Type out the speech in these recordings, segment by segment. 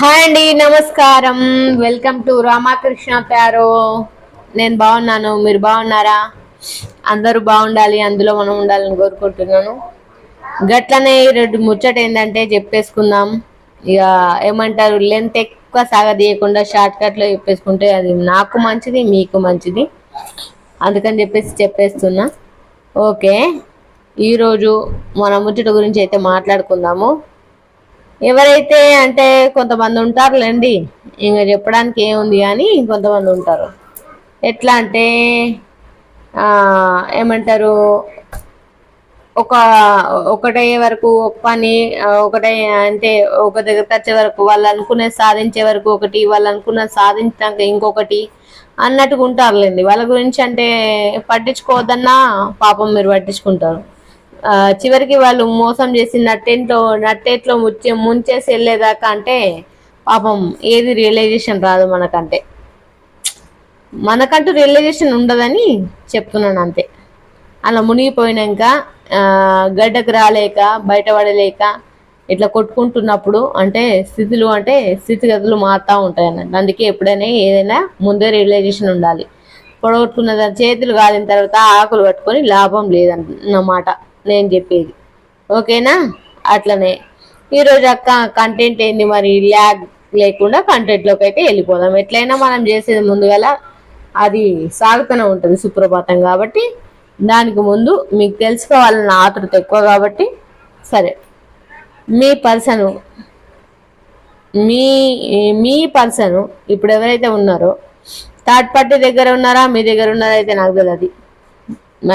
Hi అండి నమస్కారం. Welcome to Ramakrishna ప్యారో నేను బాగున్నాను మీరు బాగున్నారా? అందరూ బాగుండాలి అందులో మనం ఉండాలని కోరుకుంటున్నాను. గట్లనే రెండు ముచ్చట ఏంటంటే చెప్పేసుకుందాం. ఇక ఏమంటారు లెంత్ ఎక్కువ సాగదీయకుండా షార్ట్ కట్లో చెప్పేసుకుంటే అది నాకు మంచిది మీకు మంచిది. అందుకని చెప్పేసి చెప్పేస్తున్నా. ఓకే ఈరోజు మన ముచ్చట గురించి అయితే మాట్లాడుకుందాము. ఎవరైతే అంటే కొంతమంది ఉంటారులేండి ఇంకా చెప్పడానికి ఏముంది కానీ కొంతమంది ఉంటారు. ఎట్లా అంటే ఏమంటారు ఒక ఒకటే వరకు ఒక పని ఒకటే అంటే ఒక దగ్గర వచ్చే వరకు వాళ్ళు అనుకునే సాధించే వరకు ఒకటి వాళ్ళు అనుకున్న సాధించాక ఇంకొకటి అన్నట్టుగా ఉంటారులేండి. వాళ్ళ గురించి అంటే పట్టించుకోవద్దన్నా పాపం మీరు పట్టించుకుంటారు. చివరికి వాళ్ళు మోసం చేసి నట్టేంట్లో నట్టేట్లో ముచ్చే ముంచేసి వెళ్ళేదాకా అంటే పాపం ఏది రియలైజేషన్ రాదు మనకంటే. మనకంటూ రియలైజేషన్ ఉండదని చెప్తున్నాను అంతే. అలా మునిగిపోయినాక గడ్డకు రాలేక బయటపడలేక ఇట్లా కొట్టుకుంటున్నప్పుడు అంటే స్థితులు అంటే స్థితిగతులు మారుతూ ఉంటాయి అన్నట్టు. అందుకే ఎప్పుడైనా ఏదైనా ముందే రియలైజేషన్ ఉండాలి. పొడగొట్టుకున్న దాని చేతులు కాలిన తర్వాత ఆకులు పట్టుకొని లాభం లేదన్నమాట నేను చెప్పేది. ఓకేనా? అట్లనే. ఈరోజు అక్క కంటెంట్ ఏంది మరి? ల్యాగ్ లేకుండా కంటెంట్లోకి అయితే వెళ్ళిపోదాం. ఎట్లయినా మనం చేసేది ముందుగల అది సాగుతూనే ఉంటుంది సుప్రభాతం కాబట్టి దానికి ముందు మీకు తెలుసుకోవాలన్న ఆతృత ఎక్కువ కాబట్టి సరే. మీ పర్సన్ మీ మీ పర్సన్ ఇప్పుడు ఎవరైతే ఉన్నారో థర్డ్ పార్టీ దగ్గర ఉన్నారా? మీ దగ్గర ఉన్నారా? అయితే నాకు తెలియదు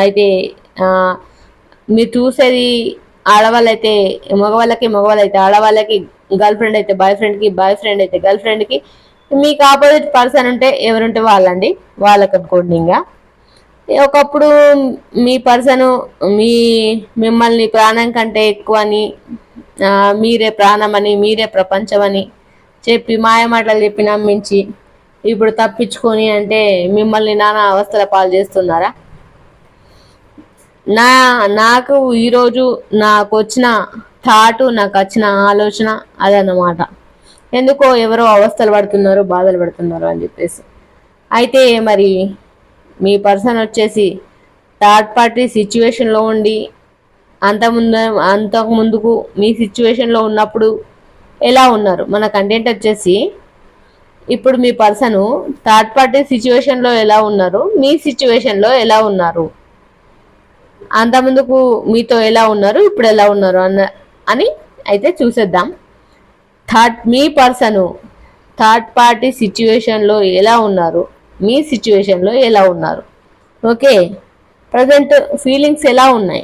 అయితే మీరు చూసేది ఆడవాళ్ళైతే మగవాళ్ళకి మగవాళ్ళు అయితే ఆడవాళ్ళకి గర్ల్ ఫ్రెండ్ అయితే బాయ్ ఫ్రెండ్కి బాయ్ ఫ్రెండ్ అయితే గర్ల్ ఫ్రెండ్కి మీకు ఆపోజిట్ పర్సన్ ఉంటే ఎవరుంటే వాళ్ళండి. వాళ్ళకి అనుకోండి ఇంకా ఒకప్పుడు మీ పర్సన్ మీ మిమ్మల్ని ప్రాణం కంటే ఎక్కువ అని మీరే ప్రాణం అని మీరే ప్రపంచం అని చెప్పి మాయమాటలు చెప్పి నమ్మించి ఇప్పుడు తప్పించుకొని అంటే మిమ్మల్ని నానా అవస్థల పాలు చేస్తున్నారా? నా నాకు ఈరోజు నాకు వచ్చిన థాట్ నాకు వచ్చిన ఆలోచన అదన్నమాట. ఎందుకో ఎవరో అవస్థలు పడుతున్నారు బాధలు పడుతున్నారు అని చెప్పేసి. అయితే మరి మీ పర్సన్ వచ్చేసి థర్డ్ పార్టీ సిచ్యువేషన్లో ఉండి అంత ముందు అంతకు ముందుకు మీ సిచ్యువేషన్లో ఉన్నప్పుడు ఎలా ఉన్నారు? మన కంటెంట్ వచ్చేసి ఇప్పుడు మీ పర్సను థర్డ్ పార్టీ సిచ్యువేషన్లో ఎలా ఉన్నారు? మీ సిచ్యువేషన్లో ఎలా ఉన్నారు? అంత ముందుకు మీతో ఎలా ఉన్నారు ఇప్పుడు ఎలా ఉన్నారు అన్న అని అయితే చూసేద్దాం. థర్డ్ మీ పర్సను థర్డ్ పార్టీ సిచ్యువేషన్లో ఎలా ఉన్నారు? మీ సిచ్యువేషన్లో ఎలా ఉన్నారు? ఓకే. ప్రజెంట్ ఫీలింగ్స్ ఎలా ఉన్నాయి?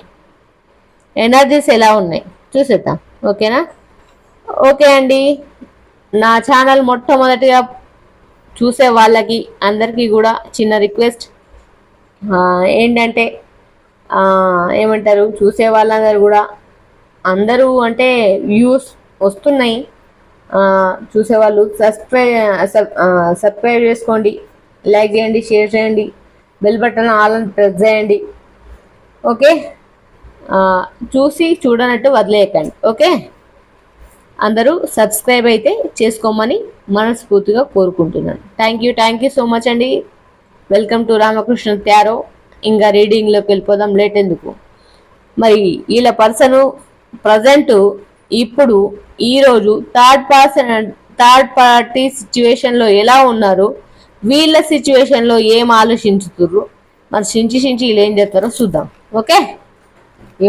ఎనర్జీస్ ఎలా ఉన్నాయి? చూసేద్దాం. ఓకేనా? ఓకే అండి. నా ఛానల్ మొట్టమొదటిగా చూసే వాళ్ళకి అందరికీ కూడా చిన్న రిక్వెస్ట్. ఏంటంటే ఏమంటారు చూసే వాళ్ళందరూ కూడా అందరూ అంటే వ్యూస్ వస్తున్నాయి. చూసేవాళ్ళు సబ్స్క్రైబ్ సబ్స్క్రైబ్ చేసుకోండి లైక్ చేయండి షేర్ చేయండి బెల్ బటన్ ఆల్ అని ప్రెస్ చేయండి. ఓకే? చూసి చూడనట్టు వదిలేయకండి. ఓకే? అందరూ సబ్స్క్రైబ్ అయితే చేసుకోమని మనస్ఫూర్తిగా కోరుకుంటున్నాను. Thank you thank you so much అండి. Welcome to Ramakrishna tarot. ఇంకా రీడింగ్లోకి వెళ్ళిపోదాం లేట్ ఎందుకు? మరి వీళ్ళ పర్సన్ ప్రజెంట్ ఇప్పుడు ఈరోజు థర్డ్ పర్సన్ థర్డ్ పార్టీ సిచ్యువేషన్లో ఎలా ఉన్నారు? వీళ్ళ సిచ్యువేషన్లో ఏం ఆలోచించుతుర్రు? మరి చించి చించి వీళ్ళు ఏం చేస్తారో చూద్దాం. ఓకే?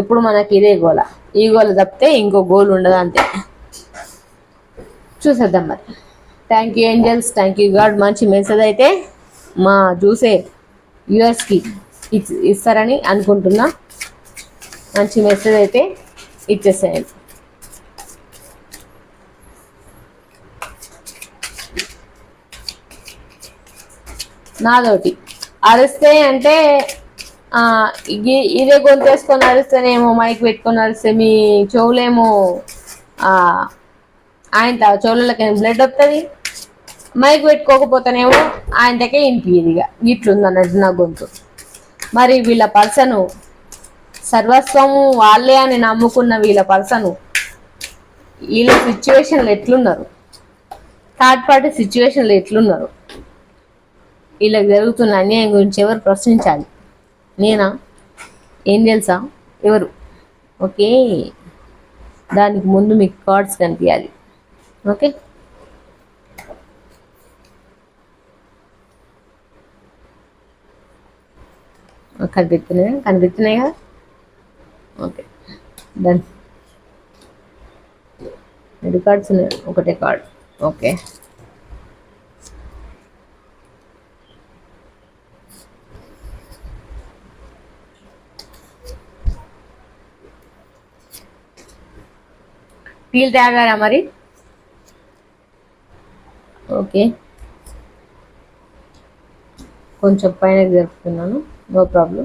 ఎప్పుడు మనకి ఇదే గోల. ఈ గోల తప్పితే ఇంకో గోల్ ఉండదు అంతే. చూసేద్దాం మరి. Thank you angels thank you God మంచి మెసేజ్ అయితే మా చూసే యూఎస్కి. ఇస్తారని అనుకుంటున్నా. మంచి మెసేజ్ అయితే ఇచ్చేసేయండి. నాదోటి. అరిస్తే అంటే ఇదే గొంతు ఇదే గొంతేసుకొని అరిస్తేనేమో మైక్ పెట్టుకొని అరిస్తే మీ చెవులేమో ఆయన తా- చెవులకి బ్లడ్ వస్తుంది మైక్ పెట్టుకోకపోతేనేమో ఆయనకే వినిపించదు ఇక ఇట్లుంది అన్నట్టు నా గొంతు. మరి వీళ్ళ పర్సను సర్వస్వము వాళ్ళే అని నమ్ముకున్న వీళ్ళ పర్సను వీళ్ళ సిచ్యువేషన్లు ఎట్లున్నారు? థర్డ్ పార్టీ సిచ్యువేషన్లు ఎట్లున్నారు? వీళ్ళకి జరుగుతున్న అన్యాయం గురించి ఎవరు ప్రశ్నించాలి? నేనా? ఏం తెలుసా? ఎవరు? ఓకే. దానికి ముందు మీకు కార్డ్స్ కనిపించాలి ఓకే? కనిపిస్తున్నాయి? కనిపిస్తున్నాయి? కదా ఓకే. డన్ రెండు కార్డ్స్ ఉన్నాయి. ఒకటే కార్డ్ ఓకే. టీలు తాగారా మరి? ఓకే. కొంచెం పైన జరుపుతున్నాను. నో ప్రాబ్లం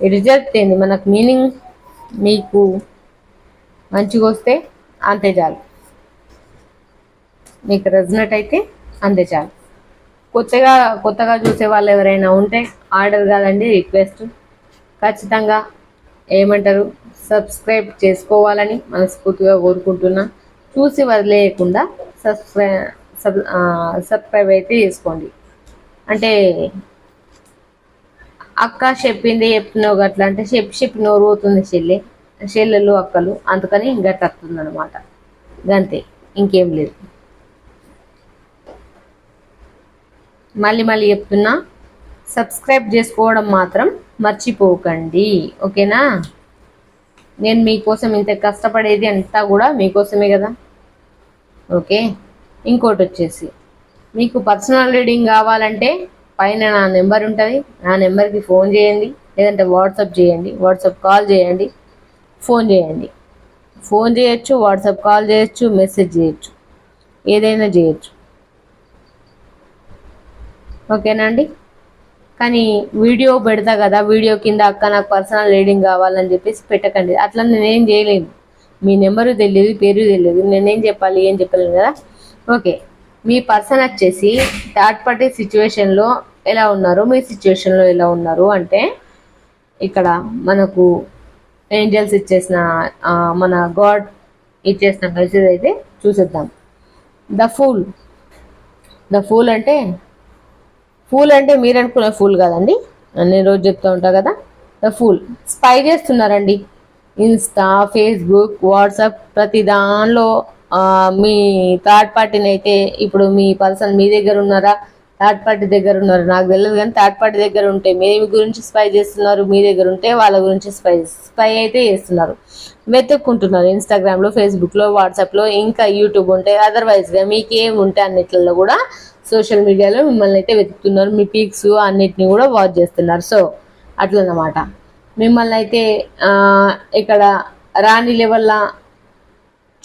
ఈ రిజల్ట్ ఏంది మనకు మీనింగ్ మీకు మంచిగా వస్తే అంతే చాలు. మీకు రెజనెట్ అయితే అంతే చాలు. కొత్తగా కొత్తగా చూసే వాళ్ళు ఎవరైనా ఉంటే ఆర్డర్ కాదండి రిక్వెస్ట్ ఖచ్చితంగా ఏమంటారు సబ్స్క్రైబ్ చేసుకోవాలని మనస్ఫూర్తిగా కోరుకుంటున్నా. చూసి వదిలేయకుండా సబ్స్క్రై సబ్ సబ్స్క్రైబ్ అయితే చేసుకోండి. అంటే అక్క చెప్పింది చెప్తున్నావు గట్లా అంటే చెప్పి చెప్పి నోరు పోతుంది చెల్లి. చెల్లెలు అక్కలు. అందుకని గట్ట వస్తుంది అనమాట గంతే ఇంకేం లేదు. మళ్ళీ మళ్ళీ చెప్తున్నా సబ్స్క్రైబ్ చేసుకోవడం మాత్రం మర్చిపోకండి. ఓకేనా? నేను మీకోసం ఇంత కష్టపడేది అంతా కూడా మీకోసమే కదా? ఓకే? ఇంకోటి వచ్చేసి మీకు పర్సనల్ రీడింగ్ కావాలంటే పైన నా నెంబర్ ఉంటుంది. ఆ నెంబర్కి ఫోన్ చేయండి. లేదంటే వాట్సాప్ చేయండి. వాట్సాప్ కాల్ చేయండి. ఫోన్ చేయండి. ఫోన్ చేయొచ్చు వాట్సాప్ కాల్ చేయొచ్చు మెసేజ్ చేయొచ్చు. ఏదైనా చేయొచ్చు. ఓకేనా అండి? కానీ వీడియో పెడతా కదా వీడియో కింద అక్క నాకు పర్సనల్ రీడింగ్ కావాలని చెప్పేసి పెట్టకండి. అట్లా నేనేం చేయలేను. మీ నెంబరు తెలియదు పేరు తెలియదు నేనేం చెప్పాలి ఏం చెప్పలేను కదా? ఓకే. మీ పర్సన్ వచ్చేసి థర్డ్ పార్టీ సిచ్యువేషన్లో ఎలా ఉన్నారు? మీ సిచ్యువేషన్లో ఎలా ఉన్నారు? అంటే ఇక్కడ మనకు ఏంజల్స్ ఇచ్చేసిన మన గాడ్ ఇచ్చేసిన మెసేజ్ అయితే చూసేద్దాం. ద ఫూల్ ద ఫూల్ అంటే ఫూల్ అంటే మీరు అనుకునే ఫూల్ కాదండి. నేను రోజు చెప్తూ ఉంటా కదా. ద ఫూల్ స్పై చేస్తున్నారండి. ఇన్స్టా ఫేస్బుక్ వాట్సాప్ ప్రతి దానిలో మీ థర్డ్ పార్టీని అయితే ఇప్పుడు మీ పర్సన్ మీ దగ్గర ఉన్నారా? థర్డ్ పార్టీ దగ్గర ఉన్నారు? నాకు తెలియదు కానీ థర్డ్ పార్టీ దగ్గర ఉంటే మీ గురించి స్పై చేస్తున్నారు మీ దగ్గర ఉంటే వాళ్ళ గురించి స్పై స్పై అయితే చేస్తున్నారు. వెతుక్కుంటున్నారు ఇన్స్టాగ్రామ్లో ఫేస్బుక్లో వాట్సాప్లో ఇంకా యూట్యూబ్ ఉంటే అదర్వైజ్గా మీకేం ఉంటే అన్నిట్లలో కూడా సోషల్ మీడియాలో మిమ్మల్ని అయితే వెతుకుతున్నారు మీ పీక్స్ అన్నిటిని కూడా వాచ్ చేస్తున్నారు. సో అట్లన్నమాట. మిమ్మల్ని అయితే ఇక్కడ రాణి లెవెల్లా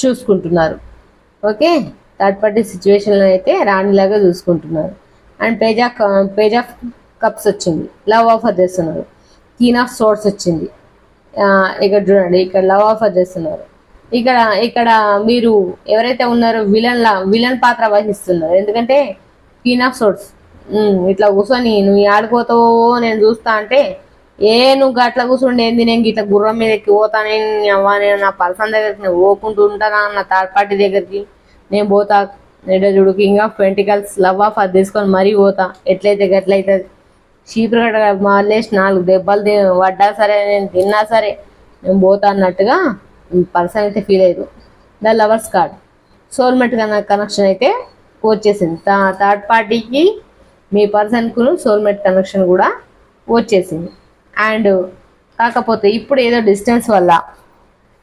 చూసుకుంటున్నారు. ఓకే? థర్డ్ పార్టీ సిచ్యువేషన్లో అయితే రాణిలాగా చూసుకుంటున్నారు. And page of page of cups వచ్చింది. లవ్ ఆఫర్ చేస్తున్నారు కీన్ ఆఫ్ సోర్స్ వచ్చింది. ఇక్కడ చూడండి ఇక్కడ లవ్ ఆఫర్ చేస్తున్నారు ఇక్కడ ఇక్కడ మీరు ఎవరైతే ఉన్నారో విలన్ లా విలన్ పాత్ర వహిస్తున్నారు. ఎందుకంటే కీన్ ఆఫ్ సోర్స్ ఇట్లా కూర్చొని నువ్వు ఆడిపోతావో నేను చూస్తా అంటే ఏ నువ్వు గట్ల కూర్చుండేంది నేను గిట్ల గుర్రం మీద ఎక్కి పోతానే అవ్వా నేను నా పర్సన్ దగ్గరికి నేను పోకుంటూ ఉంటానా నా థర్డ్ పార్టీ దగ్గరికి? నేను పోతా నేను చూడు king of pentacles love of అది తీసుకొని మరీ పోతా. ఎట్లయితే గట్లయితే చీపురు మాలేసి నాలుగు దెబ్బలు పడ్డా సరే నేను తిన్నా సరే నేను పోతా అన్నట్టుగా పర్సన్ అయితే ఫీల్ అయ్యారు. The lovers card. Soulmate connection అయితే వచ్చేసింది. థర్డ్ పార్టీకి మీ పర్సన్కు సోల్మేట్ కనెక్షన్ కూడా వచ్చేసింది. అండ్ కాకపోతే ఇప్పుడు ఏదో డిస్టెన్స్ వల్ల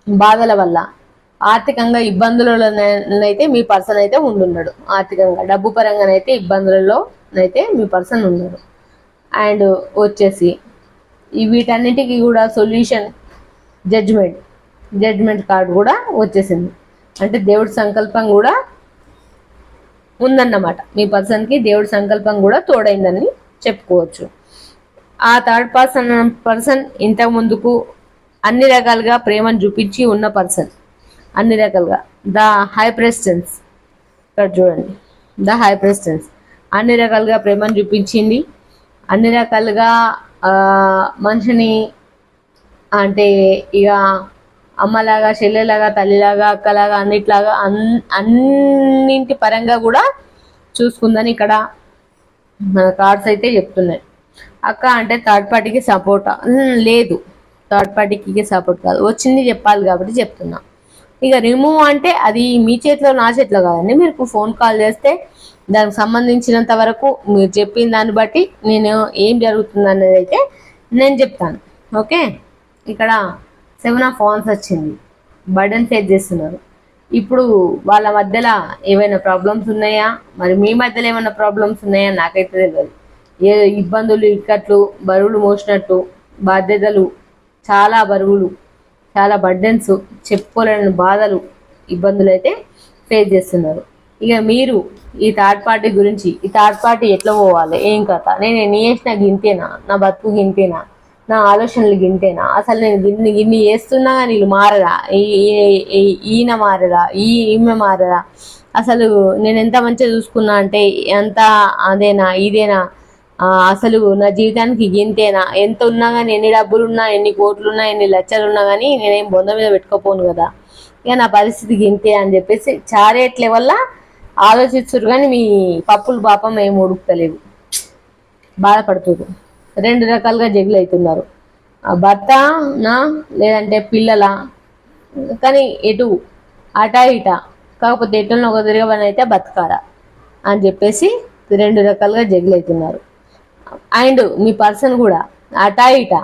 బాధల వల్ల ఆర్థికంగా ఇబ్బందులలోనైతే మీ పర్సన్ అయితే ఉండున్నాడు. ఆర్థికంగా డబ్బు పరంగానైతే ఇబ్బందులలోనైతే మీ పర్సన్ ఉన్నాడు. అండ్ వచ్చేసి వీటన్నిటికీ కూడా సొల్యూషన్ జడ్జ్మెంట్ జడ్జ్మెంట్ కార్డు కూడా వచ్చేసింది. అంటే దేవుడి సంకల్పం కూడా ఉందన్నమాట. మీ పర్సన్కి దేవుడి సంకల్పం కూడా తోడైందని చెప్పుకోవచ్చు. ఆ థర్డ్ పర్సన్ పర్సన్ ఇంతకు ముందుకు అన్ని రకాలుగా ప్రేమను చూపించి ఉన్న పర్సన్ అన్ని రకాలుగా. ద హై ప్రెసిడెన్స్ ఇక్కడ చూడండి. ద హై ప్రెసిడెన్స్ అన్ని రకాలుగా ప్రేమను చూపించింది. అన్ని రకాలుగా మనిషిని అంటే ఇక అమ్మలాగా చెల్లెలాగా తల్లిలాగా అక్కలాగా అన్నిట్లాగా అన్ అన్నింటి పరంగా కూడా చూసుకుందని ఇక్కడ మన కార్డ్స్ అయితే చెప్తున్నాయి. అక్క అంటే థర్డ్ పార్టీకి సపోర్ట్ లేదు. థర్డ్ పార్టీకి సపోర్ట్ కాదు. వచ్చింది చెప్పాలి కాబట్టి చెప్తున్నా. ఇక రిమూవ్ అంటే అది మీ చేతిలో నా చేతిలో కాదండి. మీరు ఫోన్ కాల్ చేస్తే దానికి సంబంధించినంత వరకు మీరు చెప్పిన దాన్ని బట్టి నేను ఏం జరుగుతుంది అనేది అయితే నేను చెప్తాను. ఓకే? ఇక్కడ సెవెన్ ఆఫ్ ఫోన్స్ వచ్చింది. బర్డన్ ఫేస్ చేస్తున్నారు. ఇప్పుడు వాళ్ళ మధ్యలో ఏమైనా ప్రాబ్లమ్స్ ఉన్నాయా? మరి మీ మధ్యలో ఏమైనా ప్రాబ్లమ్స్ ఉన్నాయా? నాకైతే తెలియదు. ఏ ఇబ్బందులు ఇక్కట్లు బరువులు మోసినట్టు బాధ్యతలు చాలా బరువులు చాలా బర్డెన్స్ చెప్పుకోలేని బాధలు ఇబ్బందులు అయితే ఫేస్ చేస్తున్నారు. ఇక మీరు ఈ థర్డ్ పార్టీ గురించి ఈ థర్డ్ పార్టీ ఎట్లా పోవాలి? ఏం కథ? నేను ఎన్ని చేసిన గింతేనా? నా బతుకు గింతేనా? నా ఆలోచనలు గింతేనా? అసలు నేను గిన్ని గిన్ని చేస్తున్నా కానీ వీళ్ళు మారరా? ఈయన మారదా ఈ ఈమె మారదా అసలు నేను ఎంత మంచిగా చూసుకున్నా అంటే ఎంత అదేనా ఇదేనా? అసలు నా జీవితానికి గింతేనా ఎంత ఉన్నా కానీ ఎన్ని డబ్బులు ఉన్నా ఎన్ని కోట్లు ఉన్నా ఎన్ని లక్షలు ఉన్నా కానీ నేనేం బొంద మీద పెట్టుకోపోను కదా. ఇక నా పరిస్థితి గింతే అని చెప్పేసి చారేట్ల వల్ల ఆలోచిస్తురు కానీ మీ పప్పులు పాపం ఏం ఉడుకుతలేవు. బాధపడుతురు రెండు రకాలుగా జగులు అవుతున్నారు ఆ భర్త నా లేదంటే పిల్లల కానీ ఎటు అటా ఇట కాకపోతే ఎటున్న ఒక తిరగబడి అయితే బతకాల అని చెప్పేసి రెండు రకాలుగా జగులు అవుతున్నారు అండ్ మీ పర్సన్ కూడా అటా ఇట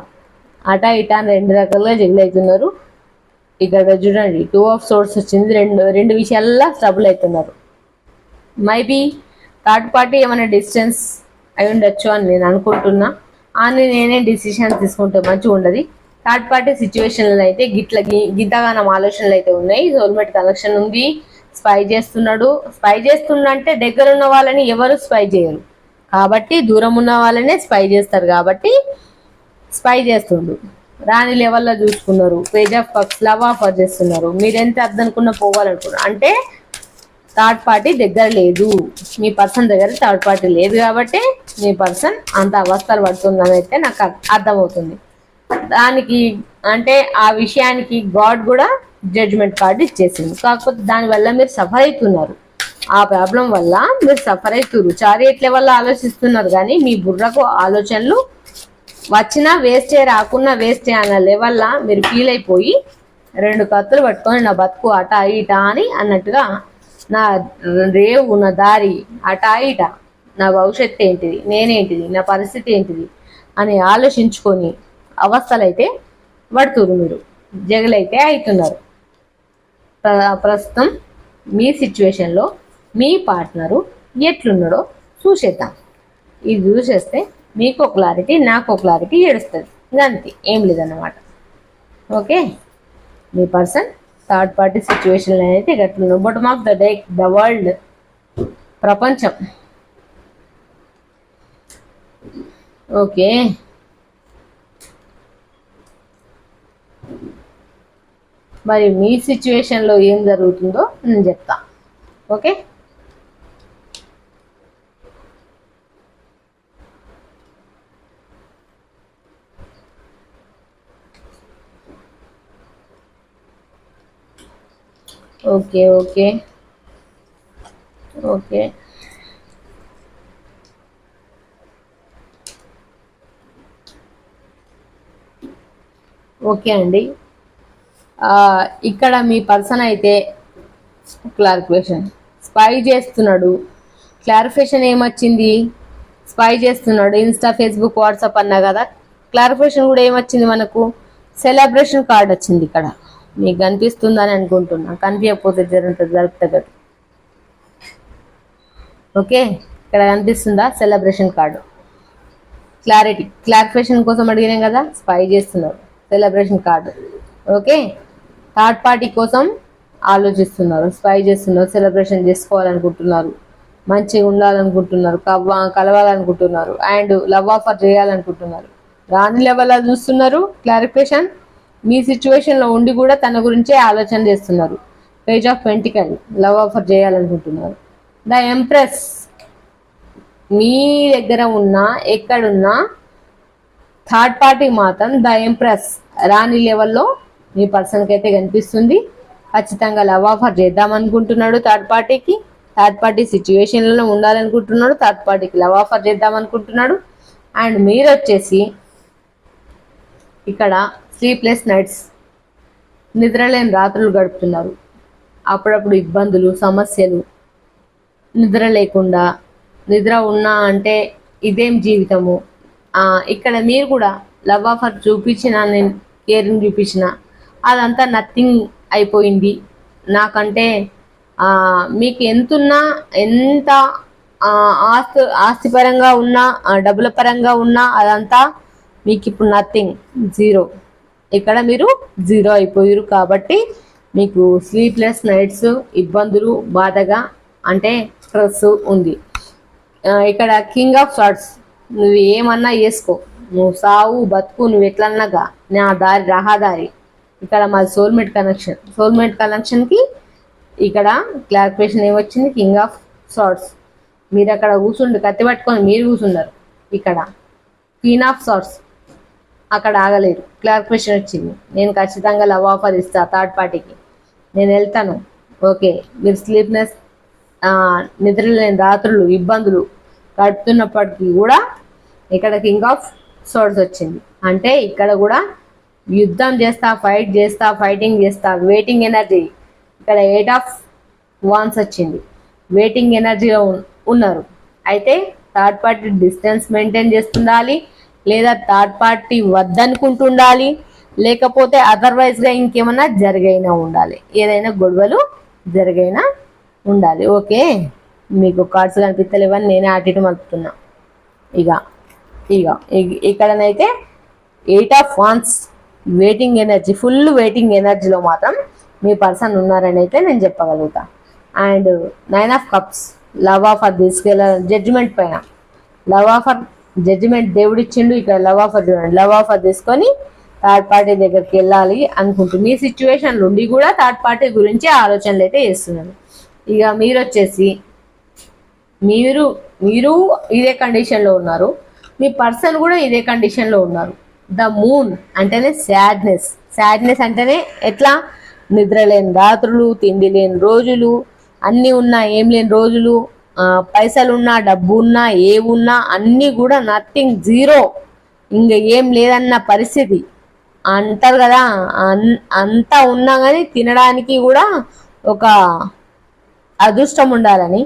అటా ఇటా అని రెండు రకాలుగా జగులు అవుతున్నారు ఇక్కడ చూడండి టూ ఆఫ్ సోర్స్ వచ్చింది. రెండు రెండు విషయాల్లో ట్రబుల్ అవుతున్నారు మైబీ థర్డ్ పార్టీ ఏమైనా డిస్టెన్స్ అయి ఉండొచ్చు అని నేను అనుకుంటున్నా. అని నేనే డిసిషన్ తీసుకుంటే మంచిగా ఉండదు. థర్డ్ పార్టీ సిచ్యువేషన్లో అయితే గిట్ల గి- గిద్దగానం ఆలోచనలు అయితే ఉన్నాయి. సోల్మేట్ కనెక్షన్ ఉంది. స్పై చేస్తున్నాడు. స్పై చేస్తున్నా అంటే దగ్గర ఉన్న వాళ్ళని ఎవరు స్పై చేయరు. కాబట్టి దూరం ఉన్న వాళ్ళనే స్పై చేస్తారు కాబట్టి స్పై చేస్తుండు రాని లెవెల్లో చూసుకున్నారు. Page of cups love offer చేస్తున్నారు. మీరు ఎంత అర్థనుకున్న పోవాలనుకున్నారు. అంటే థర్డ్ పార్టీ దగ్గర లేదు. మీ పర్సన్ దగ్గర థర్డ్ పార్టీ లేదు కాబట్టి మీ పర్సన్ అంత అవస్థలు పడుతుందని అయితే నాకు అర్థమవుతుంది. దానికి అంటే ఆ విషయానికి గాడ్ కూడా జడ్జ్మెంట్ కార్డు ఇచ్చేసింది. కాకపోతే దానివల్ల మీరు సఫర్ అవుతున్నారు. ఆ ప్రాబ్లం వల్ల మీరు సఫర్ అవుతున్నారు చారియట్ల వల్ల ఆలోచిస్తున్నారు కానీ మీ బుర్రకు ఆలోచనలు వచ్చినా వేస్టే రాకున్నా వేస్టే అన్న లెవెల్లా మీరు ఫీల్ అయిపోయి రెండు కత్తులు పట్టుకొని నా బతుకు అట ఇట అని అన్నట్టుగా నా రేవు నా దారి అట ఇట నా భవిష్యత్తు ఏంటిది నేనేంటిది నా పరిస్థితి ఏంటిది అని ఆలోచించుకొని అవస్థలైతే పడుతురు మీరు. జగలైతే అవుతున్నారు ప్ర- ప్రస్తుతం మీ సిచ్యువేషన్లో మీ పార్ట్నరు ఎట్లున్నాడో చూసేద్దాం. ఇది చూసేస్తే మీకు క్లారిటీ నాకు క్లారిటీ ఏడుస్తుంది. ఇదంతే ఏం లేదన్నమాట. ఓకే? మీ పర్సన్ థర్డ్ పార్టీ సిచ్యువేషన్లో అయితే గట్లున్నాడు. Bottom of the day the world ప్రపంచం. ఓకే? మరి మీ సిచ్యువేషన్లో ఏం జరుగుతుందో నేను చెప్తా. Okay? Okay okay. Okay. Okay అండి. ఇక్కడ మీ పర్సన్ అయితే క్లారిఫికేషన్. స్పై చేస్తున్నాడు. క్లారిఫికేషన్ ఏమొచ్చింది? స్పై చేస్తున్నాడు. ఇన్స్టా ఫేస్బుక్ వాట్సాప్ అన్నా కదా. క్లారిఫికేషన్ కూడా ఏమొచ్చింది మనకు? సెలబ్రేషన్ కార్డ్ వచ్చింది ఇక్కడ. మీకు కనిపిస్తుందని అనుకుంటున్నా. కనిపించకపోతే జరుగుతుంది జరుపుతుంది ఓకే? ఇక్కడ కనిపిస్తుందా? Celebration card. క్లారిటీ. క్లారిఫికేషన్ కోసం అడిగినాం కదా? స్పై చేస్తున్నారు. Celebration card. Okay? Third party కోసం ఆలోచిస్తున్నారు. స్పై చేస్తున్నారు. సెలబ్రేషన్ చేసుకోవాలనుకుంటున్నారు. మంచిగా ఉండాలనుకుంటున్నారు. కవ్వ కలవాలనుకుంటున్నారు. అండ్ లవ్ ఆఫర్ చేయాలనుకుంటున్నారు. రాని లెవెల్లో చూస్తున్నారు. క్లారిఫికేషన్ మీ సిచ్యువేషన్లో ఉండి కూడా తన గురించే ఆలోచన చేస్తున్నారు. Page of pentacle love offer చేయాలనుకుంటున్నారు. ద ఎంప్రెస్ మీ దగ్గర ఉన్న ఎక్కడున్నా థర్డ్ పార్టీ మాత్రం ద ఎంప్రెస్ రాని లెవెల్లో మీ పర్సన్కి అయితే కనిపిస్తుంది. ఖచ్చితంగా లవ్ ఆఫర్ చేద్దాం అనుకుంటున్నాడు థర్డ్ పార్టీకి థర్డ్ పార్టీ సిచ్యువేషన్లలో ఉండాలనుకుంటున్నాడు. థర్డ్ పార్టీకి లవ్ ఆఫర్ చేద్దాం అనుకుంటున్నాడు. అండ్ మీరు వచ్చేసి ఇక్కడ స్లీప్లెస్ నైట్స్. నిద్రలేని రాత్రులు గడుపుతున్నారు. అప్పుడప్పుడు ఇబ్బందులు సమస్యలు. నిద్ర లేకుండా నిద్ర ఉన్నా అంటే ఇదేం జీవితము? ఇక్కడ మీరు కూడా లవ్ ఆఫర్ చూపించిన నేను కేరింగ్ చూపించిన అదంతా నథింగ్ అయిపోయింది. నాకంటే మీకు ఎంతున్నా ఎంత ఆస్తి ఆస్తిపరంగా ఉన్నా డబ్బుల పరంగా ఉన్నా అదంతా మీకు ఇప్పుడు నథింగ్ జీరో. ఇక్కడ మీరు జీరో అయిపోయారు కాబట్టి మీకు స్లీప్లెస్ నైట్స్ ఇబ్బందులు బాధగా అంటే స్ట్రెస్ ఉంది. ఇక్కడ కింగ్ ఆఫ్ షార్ట్స్ నువ్వు ఏమన్నా వేసుకో నువ్వు సావు బతుకు నువ్వు ఎట్లన్నాగా నా దారి రహదారి. ఇక్కడ మా సోల్మేట్ కనెక్షన్ సోల్మేట్ కనెక్షన్కి ఇక్కడ క్లారిఫికేషన్ ఏమొచ్చింది? కింగ్ ఆఫ్ షార్ట్స్ మీరు అక్కడ కూర్చుండి కత్తి పట్టుకొని మీరు కూర్చున్నారు. ఇక్కడ. క్వీన్ ఆఫ్ షార్ట్స్ అక్కడ ఆగలేరు క్లారిఫికేషన్ వచ్చింది. నేను ఖచ్చితంగా లవ్ ఆఫర్ ఇస్తా థర్డ్ పార్టీకి. నేను వెళ్తాను. ఓకే. మీరు స్లీప్నెస్ నిద్రలేని రాత్రులు ఇబ్బందులు గడుపుతున్నప్పటికీ కూడా ఇక్కడ కింగ్ ఆఫ్ సోర్స్ వచ్చింది. అంటే ఇక్కడ కూడా యుద్ధం చేస్తా ఫైట్ చేస్తా ఫైటింగ్ చేస్తా వెయిటింగ్ ఎనర్జీ. ఇక్కడ ఎయిట్ ఆఫ్ వాన్స్ వచ్చింది. వెయిటింగ్ ఎనర్జీలో ఉన్నారు. అయితే థర్డ్ పార్టీ డిస్టెన్స్ మెయింటైన్ చేస్తుండాలి. లేదా థర్డ్ పార్టీ వద్దనుకుంటుండాలి లేకపోతే అదర్వైజ్గా ఇంకేమన్నా జరిగైనా ఉండాలి. ఏదైనా గొడవలు జరిగైనా ఉండాలి. ఓకే? మీకు కార్డ్స్ కనిపించలేవని నేనే అటు మలుపుతున్నా. ఇక ఇక ఇక్కడనైతే eight of wands waiting energy full waiting ఎనర్జీలో మాత్రం మీ పర్సన్ ఉన్నారని అయితే నేను చెప్పగలుగుతా. And nine of cups love offer తీసుకెళ్ళ judgement పైన. లవ్ ఆఫర్ జడ్జిమెంట్ దేవుడు ఇచ్చిండు ఇక్కడ లవ్ ఆఫర్ చూడండి. లవ్ ఆఫర్ తీసుకొని థర్డ్ పార్టీ దగ్గరికి వెళ్ళాలి అనుకుంటుంది మీ సిచ్యువేషన్ నుండి కూడా థర్డ్ పార్టీ గురించి ఆలోచనలు అయితే చేస్తున్నారు. ఇక మీరు వచ్చేసి మీరు మీరు ఇదే కండిషన్లో ఉన్నారు. మీ పర్సన్ కూడా ఇదే కండిషన్లో ఉన్నారు. ద మూన్ అంటేనే సాడ్నెస్ సాడ్నెస్ అంటేనే ఎట్లా? నిద్ర లేని రాత్రులు తిండి లేని రోజులు అన్నీ ఉన్నా ఏం లేని రోజులు పైసలున్నా పైసలు ఉన్నా డబ్బు ఉన్నా ఏ ఉన్నా అన్నీ కూడా నథింగ్ జీరో ఇంకా ఏం లేదన్న పరిస్థితి. అంటారు కదా అన్- అంతా ఉన్నా కానీ తినడానికి కూడా ఒక అదృష్టం ఉండాలని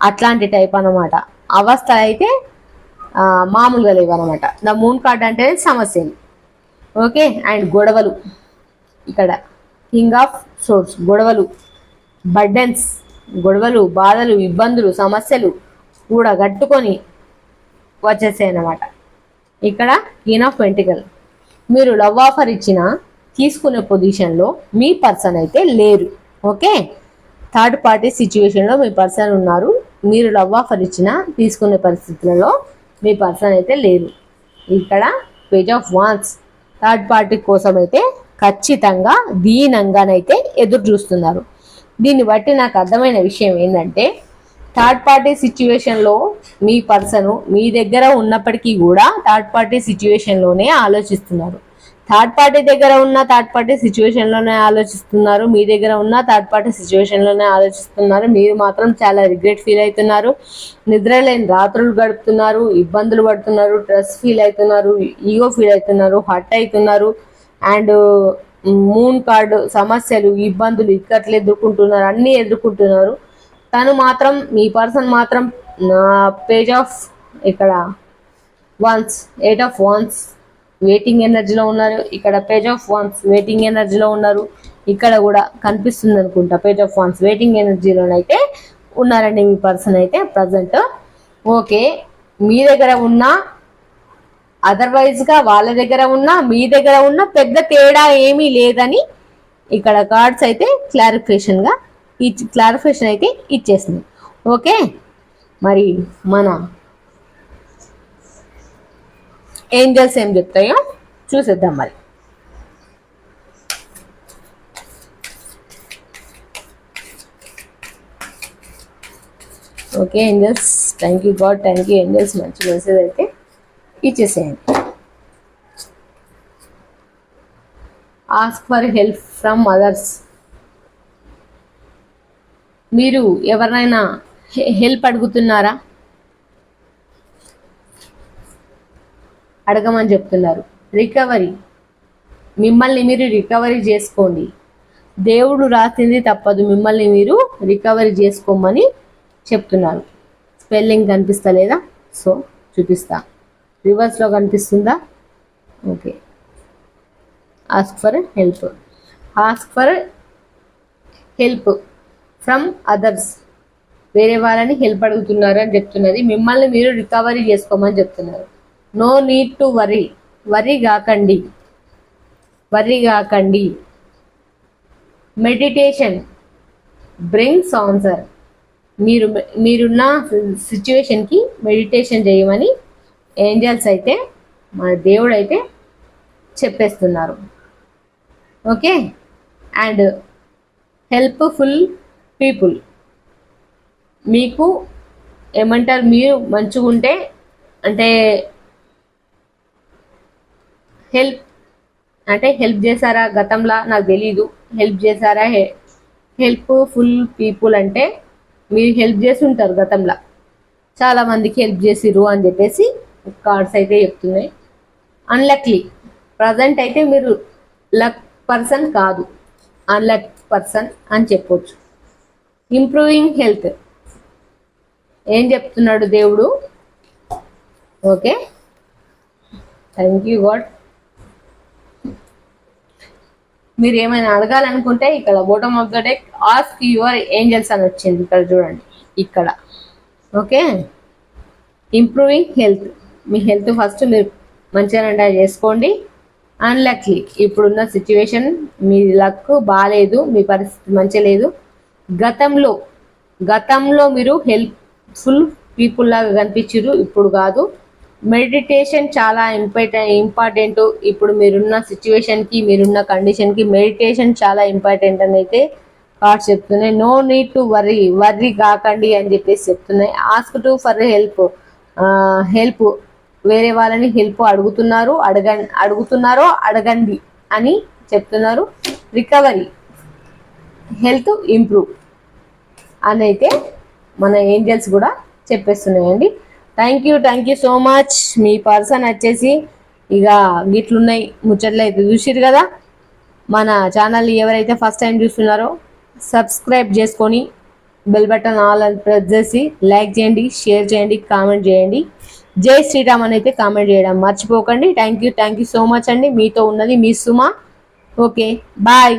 అట్లాంటి టైప్ అన్నమాట. అవస్థ అయితే మామూలుగా లేవన్నమాట. ద మూన్ కార్డ్ అంటే సమస్యలు ఓకే అండ్ గొడవలు. ఇక్కడ కింగ్ ఆఫ్ సోర్స్ గొడవలు. బర్డెన్స్ గొడవలు బాధలు ఇబ్బందులు సమస్యలు కూడా గట్టుకొని వచ్చేసాయి అన్నమాట ఇక్కడ క్వీన్ ఆఫ్ వెంటికల్ మీరు లవ్ ఆఫర్ ఇచ్చిన తీసుకునే పొజిషన్లో మీ పర్సన్ అయితే లేరు. ఓకే? థర్డ్ పార్టీ సిచ్యువేషన్లో మీ పర్సన్ ఉన్నారు. మీరు లవ్ ఆఫర్ ఇచ్చిన తీసుకునే పరిస్థితులలో మీ పర్సన్ అయితే లేరు. ఇక్కడ page of wands third party కోసం అయితే ఖచ్చితంగా దీనంగానైతే ఎదురు చూస్తున్నారు. దీన్ని బట్టి నాకు అర్థమైన విషయం ఏంటంటే థర్డ్ పార్టీ సిచ్యువేషన్లో మీ పర్సన్ మీ దగ్గర ఉన్నప్పటికీ కూడా థర్డ్ పార్టీ సిచ్యువేషన్లోనే ఆలోచిస్తున్నారు. థర్డ్ పార్టీ దగ్గర ఉన్న థర్డ్ పార్టీ సిచ్యువేషన్లోనే ఆలోచిస్తున్నారు. మీ దగ్గర ఉన్న థర్డ్ పార్టీ సిచ్యువేషన్లోనే ఆలోచిస్తున్నారు. మీరు మాత్రం చాలా రిగ్రెట్ ఫీల్ అవుతున్నారు. నిద్రలేని రాత్రులు గడుపుతున్నారు. ఇబ్బందులు పడుతున్నారు. స్ట్రెస్ ఫీల్ అవుతున్నారు. ఈగో ఫీల్ అవుతున్నారు. హర్ట్ అవుతున్నారు. అండ్ మూన్ కార్డు సమస్యలు ఇబ్బందులు ఇక్కట్లు ఎదుర్కొంటున్నారు అన్నీ ఎదుర్కొంటున్నారు. తను మాత్రం మీ పర్సన్ మాత్రం పేజ్ ఆఫ్ ఇక్కడ wands eight of wands waiting ఎనర్జీలో ఉన్నారు. ఇక్కడ పేజ్ ఆఫ్ వన్స్ వెయిటింగ్ ఎనర్జీలో ఉన్నారు. ఇక్కడ కూడా కనిపిస్తుంది అనుకుంటా పేజ్ ఆఫ్ వన్స్ వెయిటింగ్ ఎనర్జీలోనైతే ఉన్నారండి మీ పర్సన్ అయితే ప్రజెంట్ ఓకే మీ దగ్గర ఉన్న అదర్వైజ్గా వాళ్ళ దగ్గర ఉన్న మీ దగ్గర ఉన్న పెద్ద తేడా ఏమీ లేదని ఇక్కడ కార్డ్స్ అయితే క్లారిఫికేషన్గా ఇచ్చి క్లారిఫికేషన్ అయితే ఇచ్చేసింది. ఓకే మరి మన ఏంజల్స్ ఏం చెప్తాయో చూసేద్దాం మరి. Okay angels thank you God thank you angels మంచి మెసేజ్ అయితే. ఇచ్చేసేయండి. Ask for help from others మీరు ఎవరినైనా హెల్ప్ అడుగుతున్నారా? అడగమని చెప్తున్నారు. రికవరీ మిమ్మల్ని మీరు రికవరీ చేసుకోండి. దేవుడు రాసింది తప్పదు. మిమ్మల్ని మీరు రికవరీ చేసుకోమని చెప్తున్నారు. స్పెల్లింగ్ కనిపిస్తలేదా? సో చూపిస్తా. రివర్స్లో కనిపిస్తుందా? Okay ask for help ask for help from others వేరే వాళ్ళని హెల్ప్ అడుగుతున్నారు అని చెప్తున్నది. మిమ్మల్ని మీరు రికవరీ చేసుకోమని చెప్తున్నారు. No need to worry worry కాకండి. వరీ కాకండి. మెడిటేషన్ బ్రింగ్స్ ఆన్సర్ మీరు మీరున్న సిచ్యువేషన్కి మెడిటేషన్ చేయమని ఏంజల్స్ అయితే మన దేవుడు అయితే చెప్పేస్తున్నారు. ఓకే? And helpful people. మీకు ఏమంటారు? మీరు మంచిగా ఉంటే అంటే హెల్ప్ అంటే హెల్ప్ చేశారా గతంలో? నాకు తెలీదు. హెల్ప్ చేశారా? హెల్ప్ ఫుల్ పీపుల్ అంటే మీరు హెల్ప్ చేసి ఉంటారు గతంలో. చాలా మందికి హెల్ప్ చేసిర్రు అని చెప్పేసి కార్డ్స్ అయితే చెప్తున్నాయి. అన్లక్లీ ప్రజెంట్ అయితే మీరు లక్ పర్సన్ కాదు. అన్లక్ పర్సన్ అని చెప్పొచ్చు. ఇంప్రూవింగ్ హెల్త్ ఏం చెప్తున్నాడు దేవుడు? ఓకే. థ్యాంక్ యూ గాడ్ మీరు ఏమైనా అడగాలనుకుంటే ఇక్కడ bottom of the deck ask your angels అని వచ్చింది. ఇక్కడ చూడండి. ఇక్కడ. ఓకే. ఇంప్రూవింగ్ హెల్త్ మీ హెల్త్ ఫస్ట్ మీరు మంచిగా చేసుకోండి. అన్లక్లీ ఇప్పుడున్న సిచ్యువేషన్ మీ లక్ బాగాలేదు మీ పరిస్థితి మంచిగా లేదు. గతంలో గతంలో మీరు హెల్ప్ఫుల్ పీపుల్ లాగా కనిపించారు ఇప్పుడు కాదు. మెడిటేషన్ చాలా ఇంపార్టెంట్ ఇంపార్టెంట్ ఇప్పుడు మీరున్న సిచ్యువేషన్కి మీరున్న కండిషన్కి మెడిటేషన్ చాలా ఇంపార్టెంట్ అని అయితే కార్డ్స్ చెప్తున్నాయి. No need to worry worry కాకండి అని చెప్పేసి చెప్తున్నాయి. Ask to for help help వేరే వాళ్ళని హెల్ప్ అడుగుతున్నారు అడగ అడుగుతున్నారో అడగండి అని చెప్తున్నారు. రికవరీ హెల్త్ ఇంప్రూవ్ అని అయితే మన ఏంజల్స్ కూడా చెప్పేస్తున్నాయండి. Thank you thank you so much me person వచ్చేసి ఇక గిట్లున్నాయి ముచ్చట్లు అయితే చూసిరు కదా. మన ఛానల్ ఎవరైతే ఫస్ట్ టైం చూస్తున్నారో సబ్స్క్రైబ్ చేసుకొని బెల్ బటన్ ఆల్ అని ప్రెస్ చేసి లైక్ చేయండి షేర్ చేయండి కామెంట్ చేయండి. జై శ్రీరామ్ అని అయితే కామెంట్ చేయడం మర్చిపోకండి. Thank you thank you so much అండి. మీతో ఉన్నది మీ సుమ. Okay bye